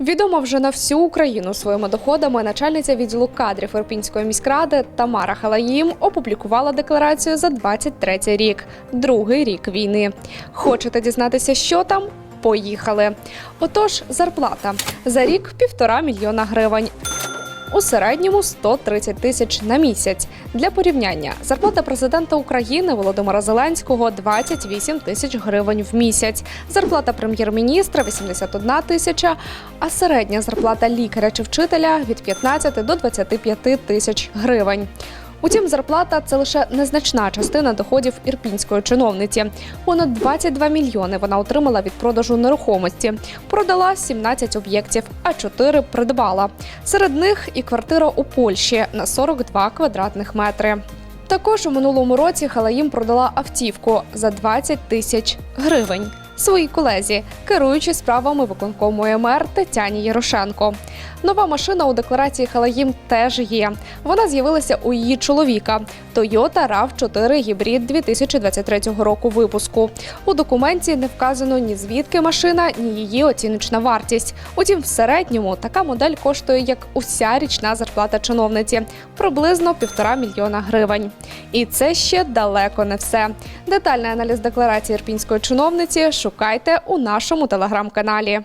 Відома вже на всю Україну своїми доходами начальниця відділу кадрів Ірпінської міськради Тамара Халаїм опублікувала декларацію за 23 рік, другий рік війни. Хочете дізнатися, що там? Поїхали. Отож, зарплата за рік півтора мільйона гривень. У середньому 130 тисяч на місяць. Для порівняння зарплата президента України Володимира Зеленського 28 тисяч гривень в місяць. Зарплата прем'єр-міністра 81 тисяча, а середня зарплата лікаря чи вчителя від 15 до 25 тисяч гривень. Утім, зарплата це лише незначна частина доходів ірпінської чиновниці. Понад 22 мільйони вона отримала від продажу нерухомості. Продала 17 об'єктів, а 4 придбала. Серед них і квартира у Польщі на 42 квадратних метри. Також у минулому році Халаїм продала автівку за 20 тисяч гривень. Своїй колезі, керуючи справами виконкому МР Тетяні Ярошенко. Нова машина у декларації Халаїм теж є. Вона з'явилася у її чоловіка Toyota RAV4 гібрид 2023 року випуску. У документі не вказано ні звідки машина, ні її оціночна вартість. Утім, в середньому така модель коштує як уся річна зарплата чиновниці приблизно півтора мільйона гривень. І це ще далеко не все. Детальний аналіз декларації ірпінської чиновниці шукайте у нашому телеграм-каналі.